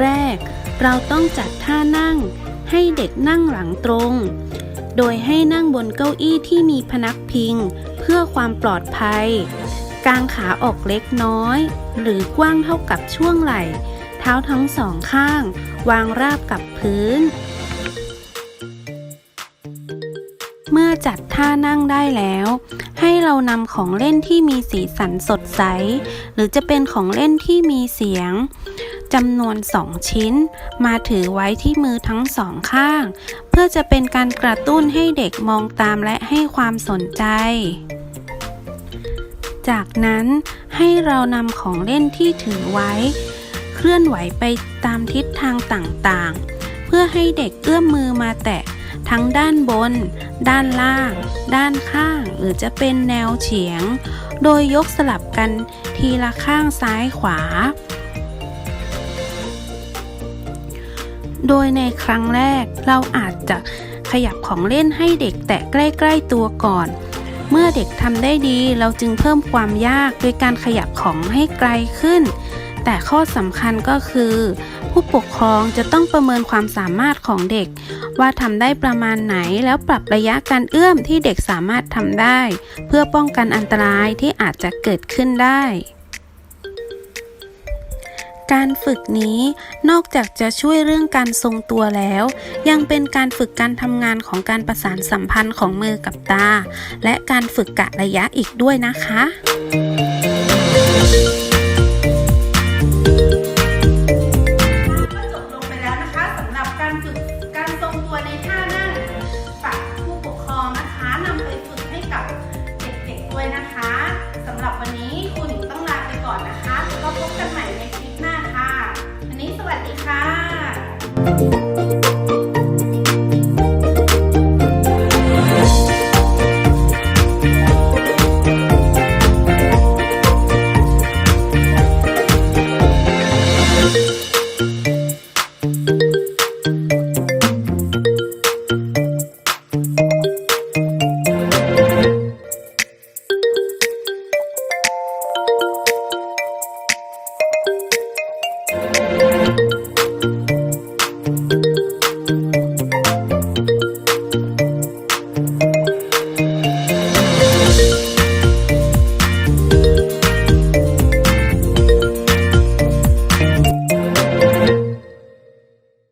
แรก เราต้องจัดท่านั่ง ให้เด็กนั่งหลังตรง โดยให้นั่งบนเก้าอี้ที่มีพนักพิง เพื่อความปลอดภัย กางขาออกเล็กน้อย หรือกว้างเท่ากับช่วงไหล่ เท้าทั้งสองข้าง วางราบกับพื้น เมื่อจัดท่านั่งได้แล้วให้เรานำของเล่นที่มีสีสันสดใส หรือจะเป็นของเล่นที่มีเสียง จำนวน 2 ชิ้น มาถือไว้ที่มือทั้งสองข้าง เพื่อจะเป็นการกระตุ้นให้เด็กมองตามและให้ความสนใจ จากนั้นให้เรานำของเล่นที่ถือไว้ เคลื่อนไหวไปตามทิศทางต่างๆ เพื่อให้เด็กเอื้อมมือมาแตะทั้งด้านบน ด้านล่าง ด้านข้าง หรือจะเป็นแนวเฉียง โดยยกสลับกันทีละข้างซ้ายขวา โดยในครั้งแรกเราอาจจะขยับของเล่นให้เด็กแตะใกล้ ๆ ตัวก่อน เมื่อเด็กทำได้ดีเราจึงเพิ่มความยากโดยการขยับของให้ไกลขึ้น แต่ข้อสำคัญก็คือ ผู้ปกครองจะต้องประเมินความสามารถของเด็ก ว่าทำได้ประมาณไหนแล้วปรับระยะการเอื้อมที่เด็กสามารถทำได้ เพื่อป้องกันอันตรายที่อาจจะเกิดขึ้นได้ การฝึกนี้นอกจากจะช่วยเรื่องการทรงตัวแล้ว ยังเป็นการฝึกการทำงานของการประสานสัมพันธ์ของมือกับตา และการฝึกกะระยะอีกด้วยนะคะ